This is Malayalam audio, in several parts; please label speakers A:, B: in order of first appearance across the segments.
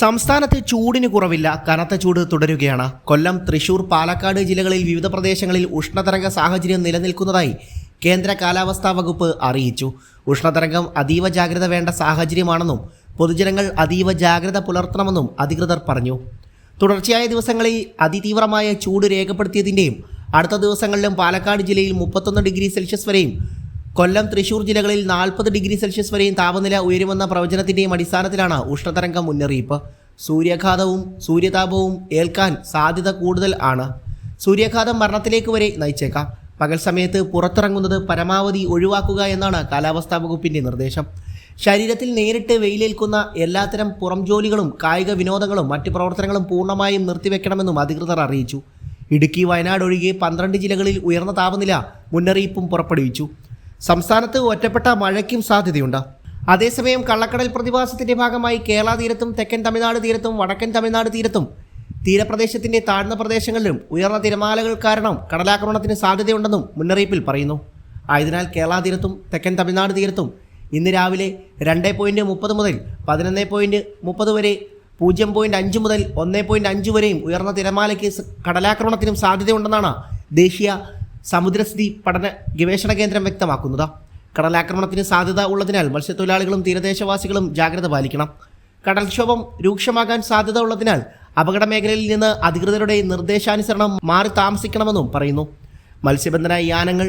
A: സംസ്ഥാനത്തെ ചൂടിന് കുറവില്ല കനത്ത ചൂട് തുടരുകയാണ് കൊല്ലം തൃശൂർ പാലക്കാട് ജില്ലകളിൽ വിവിധ പ്രദേശങ്ങളിൽ ഉഷ്ണതരംഗ സാഹചര്യം നിലനിൽക്കുന്നതായി കേന്ദ്ര കാലാവസ്ഥാ വകുപ്പ് അറിയിച്ചു ഉഷ്ണതരംഗം അതീവ ജാഗ്രത വേണ്ട സാഹചര്യമാണെന്നും പൊതുജനങ്ങൾ അതീവ ജാഗ്രത പുലർത്തണമെന്നും അധികൃതർ പറഞ്ഞു തുടർച്ചയായ ദിവസങ്ങളിൽ അതിതീവ്രമായ ചൂട് രേഖപ്പെടുത്തിയതിൻ്റെയും അടുത്ത ദിവസങ്ങളിലും പാലക്കാട് ജില്ലയിൽ മുപ്പത്തൊന്ന് ഡിഗ്രി സെൽഷ്യസ് വരെയും കൊല്ലം തൃശൂർ ജില്ലകളിൽ നാൽപ്പത് ഡിഗ്രി സെൽഷ്യസ് വരെയും താപനില ഉയരുമെന്ന പ്രവചനത്തിന്റെയും അടിസ്ഥാനത്തിലാണ് ഉഷ്ണതരംഗം മുന്നറിയിപ്പ് സൂര്യാഘാതവും സൂര്യതാപവും ഏൽക്കാൻ സാധ്യത കൂടുതൽ ആണ് സൂര്യാഘാതം മരണത്തിലേക്ക് വരെ നയിച്ചേക്കാം പകൽ സമയത്ത് പുറത്തിറങ്ങുന്നത് പരമാവധി ഒഴിവാക്കുക എന്നാണ് കാലാവസ്ഥാ വകുപ്പിന്റെ നിർദ്ദേശം ശരീരത്തിൽ നേരിട്ട് വെയിലേൽക്കുന്ന എല്ലാത്തരം പുറം ജോലികളും കായിക വിനോദങ്ങളും മറ്റ് പ്രവർത്തനങ്ങളും പൂർണ്ണമായും നിർത്തിവെക്കണമെന്നും അധികൃതർ അറിയിച്ചു ഇടുക്കി വയനാട് ഒഴികെ പന്ത്രണ്ട് ജില്ലകളിൽ ഉയർന്ന താപനില മുന്നറിയിപ്പും പുറപ്പെടുവിച്ചു സംസ്ഥാനത്ത് ഒറ്റപ്പെട്ട മഴയ്ക്കും സാധ്യതയുണ്ട് അതേസമയം കള്ളക്കടൽ പ്രതിഭാസത്തിന്റെ ഭാഗമായി കേരള തീരത്തും തെക്കൻ തമിഴ്നാട് തീരത്തും വടക്കൻ തമിഴ്നാട് തീരത്തും തീരപ്രദേശത്തിന്റെ താഴ്ന്ന പ്രദേശങ്ങളിലും ഉയർന്ന തിരമാലകൾ കാരണം കടലാക്രമണത്തിന് സാധ്യതയുണ്ടെന്നും മുന്നറിയിപ്പിൽ പറയുന്നു ആയതിനാൽ കേരള തീരത്തും തെക്കൻ തമിഴ്നാട് തീരത്തും ഇന്ന് രാവിലെ രണ്ട് പോയിന്റ് മുപ്പത് മുതൽ പതിനൊന്ന് പോയിന്റ് മുപ്പത് വരെ പൂജ്യം പോയിന്റ് അഞ്ച് മുതൽ ഒന്ന് പോയിന്റ് അഞ്ച് വരെയും ഉയർന്ന തിരമാലയ്ക്ക് കടലാക്രമണത്തിനും സാധ്യതയുണ്ടെന്നാണ് ദേശീയ സമുദ്രസ്ഥിതി പഠന ഗവേഷണ കേന്ദ്രം വ്യക്തമാക്കുന്നത് കടലാക്രമണത്തിന് സാധ്യത ഉള്ളതിനാൽ മത്സ്യത്തൊഴിലാളികളും തീരദേശവാസികളും ജാഗ്രത പാലിക്കണം കടൽക്ഷോഭം രൂക്ഷമാകാൻ സാധ്യത ഉള്ളതിനാൽ അപകട മേഖലയിൽ നിന്ന് അധികൃതരുടെ നിർദ്ദേശാനുസരണം മാറി താമസിക്കണമെന്നും പറയുന്നു മത്സ്യബന്ധന യാനങ്ങൾ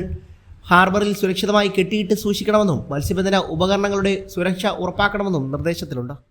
A: ഹാർബറിൽ സുരക്ഷിതമായി കെട്ടിയിട്ട് സൂക്ഷിക്കണമെന്നും മത്സ്യബന്ധന ഉപകരണങ്ങളുടെ സുരക്ഷ ഉറപ്പാക്കണമെന്നും നിർദ്ദേശത്തിലുണ്ട്